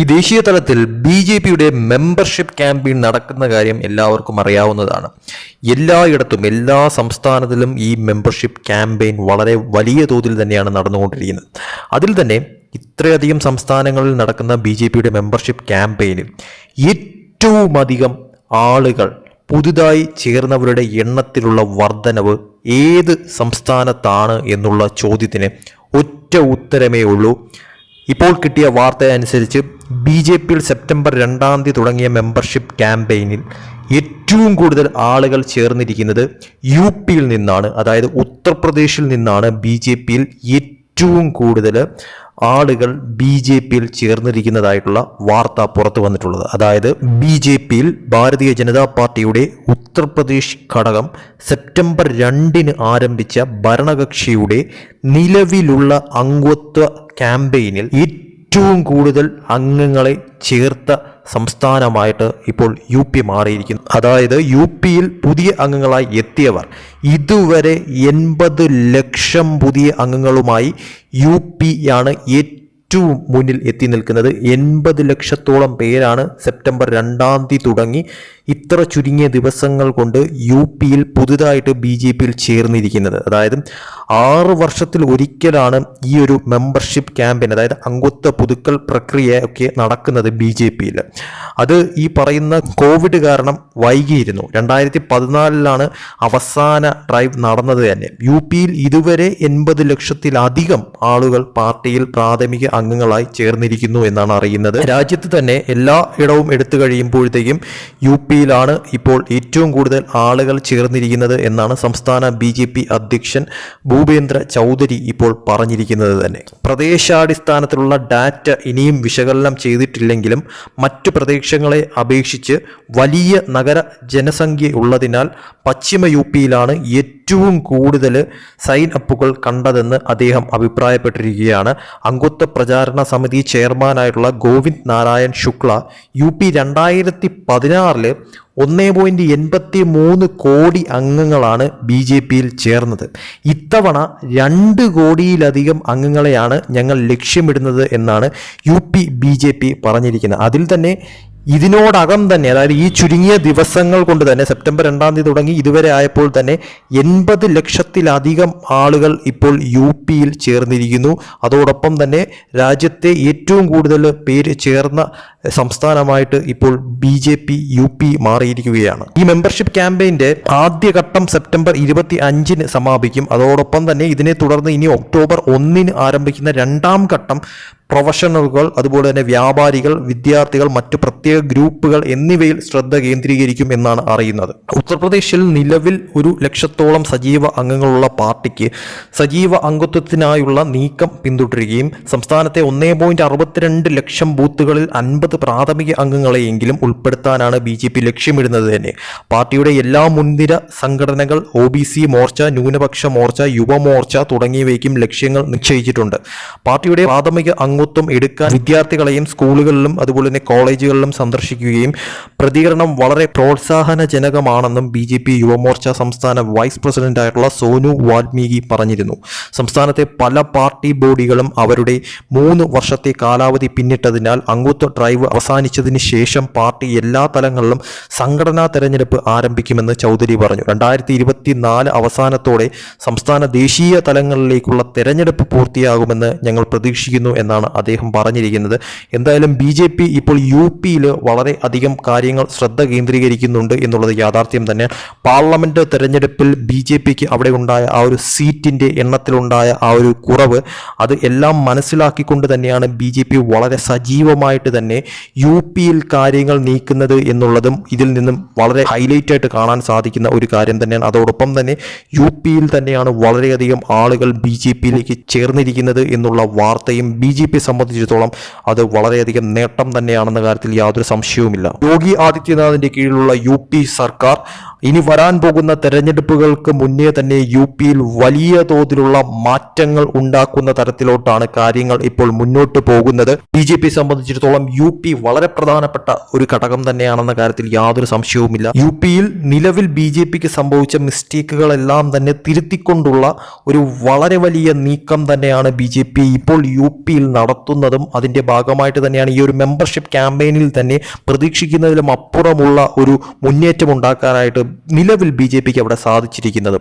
ഈ ദേശീയ തലത്തിൽ ബി ജെ പിയുടെ മെമ്പർഷിപ്പ് ക്യാമ്പയിൻ നടക്കുന്ന കാര്യം എല്ലാവർക്കും അറിയാവുന്നതാണ്. എല്ലായിടത്തും എല്ലാ സംസ്ഥാനത്തിലും ഈ മെമ്പർഷിപ്പ് ക്യാമ്പയിൻ വളരെ വലിയ തോതിൽ തന്നെയാണ് നടന്നുകൊണ്ടിരിക്കുന്നത്. അതിൽ തന്നെ ഇത്രയധികം സംസ്ഥാനങ്ങളിൽ നടക്കുന്ന ബി ജെ പിയുടെ മെമ്പർഷിപ്പ് ക്യാമ്പയിനിൽ ഏറ്റവും അധികം ആളുകൾ പുതുതായി ചേർന്നവരുടെ എണ്ണത്തിലുള്ള വർധനവ് ഏത് സംസ്ഥാനത്താണ് എന്നുള്ള ചോദ്യത്തിന് ഒറ്റ ഉത്തരമേ ഉള്ളൂ. ഇപ്പോൾ കിട്ടിയ വാർത്ത അനുസരിച്ച് ബി ജെ പിയിൽ സെപ്റ്റംബർ രണ്ടാം തീയതി തുടങ്ങിയ മെമ്പർഷിപ്പ് ക്യാമ്പയിനിൽ ഏറ്റവും കൂടുതൽ ആളുകൾ ചേർന്നിരിക്കുന്നത് യു പിയിൽ നിന്നാണ്. അതായത് ഉത്തർപ്രദേശിൽ നിന്നാണ് ബി ജെ പിയിൽ ഏറ്റവും കൂടുതൽ ആളുകൾ ബി ജെ പിയിൽ ചേർന്നിരിക്കുന്നതായിട്ടുള്ള വാർത്ത പുറത്തു വന്നിട്ടുള്ളത്. അതായത് ബി ജെ പിയിൽ ഭാരതീയ ജനതാ പാർട്ടിയുടെ ഉത്തർപ്രദേശ് ഘടകം സെപ്റ്റംബർ രണ്ടിന് ആരംഭിച്ച ഭരണകക്ഷിയുടെ നിലവിലുള്ള അംഗത്വ ക്യാമ്പയിനിൽ ഏറ്റവും കൂടുതൽ അംഗങ്ങളെ ചേർത്ത സംസ്ഥാനമായിട്ട് ഇപ്പോൾ യു പി മാറിയിരിക്കുന്നു. അതായത് യു പിയിൽ പുതിയ അംഗങ്ങളായി എത്തിയവർ ഇതുവരെ എൺപത് ലക്ഷം പുതിയ അംഗങ്ങളുമായി യു പി ആണ് ഏറ്റവും മുന്നിൽ എത്തി നിൽക്കുന്നത് എൺപത് ലക്ഷത്തോളം പേരാണ്. സെപ്റ്റംബർ രണ്ടാം തീയതി തുടങ്ങി. ഇത്ര ചുരുങ്ങിയ ദിവസങ്ങൾ കൊണ്ട് യു പിയിൽ പുതുതായിട്ട് ബി ജെ പിയിൽ ചേർന്നിരിക്കുന്നത്. അതായത് ആറ് വർഷത്തിൽ ഒരിക്കലാണ് ഈ ഒരു മെമ്പർഷിപ്പ് ക്യാമ്പയിൻ അതായത് അംഗത്വ പുതുക്കൽ പ്രക്രിയ ഒക്കെ നടക്കുന്നത് ബി ജെ പിയിൽ. അത് ഈ പറയുന്ന കോവിഡ് കാരണം വൈകിയിരുന്നു. രണ്ടായിരത്തി പതിനാലിലാണ് അവസാന ഡ്രൈവ് നടന്നത് തന്നെ. യു പിയിൽ ഇതുവരെ എൺപത് ലക്ഷത്തിലധികം ആളുകൾ പാർട്ടിയിൽ പ്രാഥമിക അംഗങ്ങളായി ചേർന്നിരിക്കുന്നു എന്നാണ് അറിയുന്നത്. രാജ്യത്ത് തന്നെ എല്ലാ ഇടവും എടുത്തു കഴിയുമ്പോഴത്തേക്കും യു പിയിലാണ് ഇപ്പോൾ ഏറ്റവും കൂടുതൽ ആളുകൾ ചേർന്നിരിക്കുന്നത് എന്നാണ് സംസ്ഥാന ബി ജെ പി അധ്യക്ഷൻ ഭൂപേന്ദ്ര ചൗധരി ഇപ്പോൾ പറഞ്ഞിരിക്കുന്നത് തന്നെ. പ്രദേശാടിസ്ഥാനത്തിലുള്ള ഡാറ്റ ഇനിയും വിശകലനം ചെയ്തിട്ടില്ലെങ്കിലും മറ്റു പ്രദേശങ്ങളെ അപേക്ഷിച്ച് വലിയ നഗര ജനസംഖ്യ ഉള്ളതിനാൽ പശ്ചിമ യു പിയിലാണ് ഏറ്റവും കൂടുതൽ സൈൻ അപ്പുകൾ കണ്ടതെന്ന് അദ്ദേഹം അഭിപ്രായപ്പെട്ടിരിക്കുകയാണ്. അംഗത്വ പ്രചാരണ സമിതി ചെയർമാനായിട്ടുള്ള ഗോവിന്ദ് നാരായൺ ശുക്ല യു പി രണ്ടായിരത്തി പതിനാറിൽ ഒന്നേ പോയിന്റ് എൺപത്തി മൂന്ന് കോടി അംഗങ്ങളാണ് ബി ജെ പിയിൽ ചേർന്നത്. ഇത്തവണ രണ്ട് കോടിയിലധികം അംഗങ്ങളെയാണ് ഞങ്ങൾ ലക്ഷ്യമിടുന്നത് എന്നാണ് U P B J P പറഞ്ഞിരിക്കുന്നത്. അതിൽ തന്നെ ഇതിനോടകം തന്നെ അതായത് ഈ ചുരുങ്ങിയ ദിവസങ്ങൾ കൊണ്ട് തന്നെ സെപ്റ്റംബർ രണ്ടാം തീയതി തുടങ്ങി ഇതുവരെ ആയപ്പോൾ തന്നെ എൺപത് ലക്ഷത്തിലധികം ആളുകൾ ഇപ്പോൾ യു പിയിൽ ചേർന്നിരിക്കുന്നു. അതോടൊപ്പം തന്നെ രാജ്യത്തെ ഏറ്റവും കൂടുതൽ പേര് ചേർന്ന സംസ്ഥാനമായിട്ട് ഇപ്പോൾ B J P U P മാറിയിരിക്കുകയാണ്. ഈ മെമ്പർഷിപ്പ് ക്യാമ്പയിന്റെ ആദ്യഘട്ടം സെപ്റ്റംബർ ഇരുപത്തി അഞ്ചിന് സമാപിക്കും. അതോടൊപ്പം തന്നെ ഇതിനെ തുടർന്ന് ഇനി ഒക്ടോബർ ഒന്നിന് ആരംഭിക്കുന്ന രണ്ടാം ഘട്ടം പ്രൊഫഷണലുകൾ അതുപോലെ തന്നെ വ്യാപാരികൾ വിദ്യാർത്ഥികൾ മറ്റ് പ്രത്യേക ഗ്രൂപ്പുകൾ എന്നിവയിൽ ശ്രദ്ധ കേന്ദ്രീകരിക്കും എന്നാണ് അറിയുന്നത്. ഉത്തർപ്രദേശിൽ നിലവിൽ ഒരു ലക്ഷത്തോളം സജീവ അംഗങ്ങളുള്ള പാർട്ടിക്ക് സജീവ അംഗത്വത്തിനായുള്ള നീക്കം പിന്തുടരുകയും സംസ്ഥാനത്തെ ഒന്നേ പോയിന്റ് അറുപത്തിരണ്ട് ലക്ഷം ബൂത്തുകളിൽ അൻപത് പ്രാഥമിക അംഗങ്ങളെയെങ്കിലും ഉൾപ്പെടുത്താനാണ് ബി ജെ പി ലക്ഷ്യമിടുന്നത് തന്നെ. പാർട്ടിയുടെ എല്ലാ മുൻനിര സംഘടനകൾ ഒ ബി സി മോർച്ച ന്യൂനപക്ഷ മോർച്ച യുവമോർച്ച തുടങ്ങിയവയ്ക്കും ലക്ഷ്യങ്ങൾ നിശ്ചയിച്ചിട്ടുണ്ട്. പാർട്ടിയുടെ പ്രാഥമിക അംഗത്വം എടുക്കാൻ വിദ്യാർത്ഥികളെയും സ്കൂളുകളിലും അതുപോലെ തന്നെ കോളേജുകളിലും സന്ദർശിക്കുകയും പ്രതികരണം വളരെ പ്രോത്സാഹനജനകമാണെന്നും ബി ജെ പി യുവമോർച്ച സംസ്ഥാന വൈസ് പ്രസിഡന്റായിട്ടുള്ള സോനു വാൽമീകി പറഞ്ഞിരുന്നു. സംസ്ഥാനത്തെ പല പാർട്ടി ബോഡികളും അവരുടെ മൂന്ന് വർഷത്തെ കാലാവധി പിന്നിട്ടതിനാൽ അംഗത്വ ഡ്രൈവ് അവസാനിച്ചതിന് ശേഷം പാർട്ടി എല്ലാ തലങ്ങളിലും സംഘടനാ തെരഞ്ഞെടുപ്പ് ആരംഭിക്കുമെന്ന് ചൗധരി പറഞ്ഞു. രണ്ടായിരത്തി ഇരുപത്തിനാല് അവസാനത്തോടെ സംസ്ഥാന ദേശീയ തലങ്ങളിലേക്കുള്ള തെരഞ്ഞെടുപ്പ് പൂർത്തിയാകുമെന്ന് ഞങ്ങൾ പ്രതീക്ഷിക്കുന്നു എന്നാണ് അദ്ദേഹം പറഞ്ഞിരിക്കുന്നത്. എന്തായാലും ബി ജെ പി ഇപ്പോൾ യു പിയിൽ വളരെ അധികം കാര്യങ്ങൾ ശ്രദ്ധ കേന്ദ്രീകരിക്കുന്നുണ്ട് എന്നുള്ളത് യാഥാർത്ഥ്യം തന്നെ. പാർലമെന്റ് തെരഞ്ഞെടുപ്പിൽ ബി ജെ പിക്ക് അവിടെ ഉണ്ടായ ആ ഒരു സീറ്റിന്റെ എണ്ണത്തിലുണ്ടായ ആ ഒരു കുറവ് അത് എല്ലാം മനസ്സിലാക്കിക്കൊണ്ട് തന്നെയാണ് ബി ജെ പി വളരെ സജീവമായിട്ട് തന്നെ യു പിയിൽ കാര്യങ്ങൾ നീക്കുന്നത് എന്നുള്ളതും ഇതിൽ നിന്നും വളരെ ഹൈലൈറ്റ് ആയിട്ട് കാണാൻ സാധിക്കുന്ന ഒരു കാര്യം തന്നെയാണ്. അതോടൊപ്പം തന്നെ യു പിയിൽ തന്നെയാണ് വളരെയധികം ആളുകൾ ബി ജെ പിയിലേക്ക് ചേർന്നിരിക്കുന്നത് എന്നുള്ള വാർത്തയും ബി ജെ പി സംബന്ധിച്ചിടത്തോളം അത് വളരെയധികം നേട്ടം തന്നെയാണെന്ന കാര്യത്തിൽ യാതൊരു സംശയവുമില്ല. യോഗി ആദിത്യനാഥിന്റെ കീഴിലുള്ള യു സർക്കാർ ഇനി വരാൻ പോകുന്ന തെരഞ്ഞെടുപ്പുകൾക്ക് മുന്നേ തന്നെ യു പിയിൽ വലിയ തോതിലുള്ള മാറ്റങ്ങൾ ഉണ്ടാക്കുന്ന തരത്തിലോട്ടാണ് കാര്യങ്ങൾ ഇപ്പോൾ മുന്നോട്ട് പോകുന്നത്. ബി ജെ പി സംബന്ധിച്ചിടത്തോളം യു പി വളരെ പ്രധാനപ്പെട്ട ഒരു ഘടകം തന്നെയാണെന്ന കാര്യത്തിൽ യാതൊരു സംശയവുമില്ല. യു പിയിൽ നിലവിൽ ബി ജെ പിക്ക് സംഭവിച്ച മിസ്റ്റേക്കുകളെല്ലാം തന്നെ തിരുത്തിക്കൊണ്ടുള്ള ഒരു വളരെ വലിയ നീക്കം തന്നെയാണ് ബി ജെ പി ഇപ്പോൾ യു പിയിൽ നടത്തുന്നതും അതിന്റെ ഭാഗമായിട്ട് തന്നെയാണ് ഈ ഒരു മെമ്പർഷിപ്പ് ക്യാമ്പയിനിൽ തന്നെ പ്രതീക്ഷിക്കുന്നതിലും അപ്പുറമുള്ള ഒരു മുന്നേറ്റം ഉണ്ടാക്കാനായിട്ട് നിലവിൽ ബി ജെ പിക്ക് അവിടെ സാധിച്ചിരിക്കുന്നത്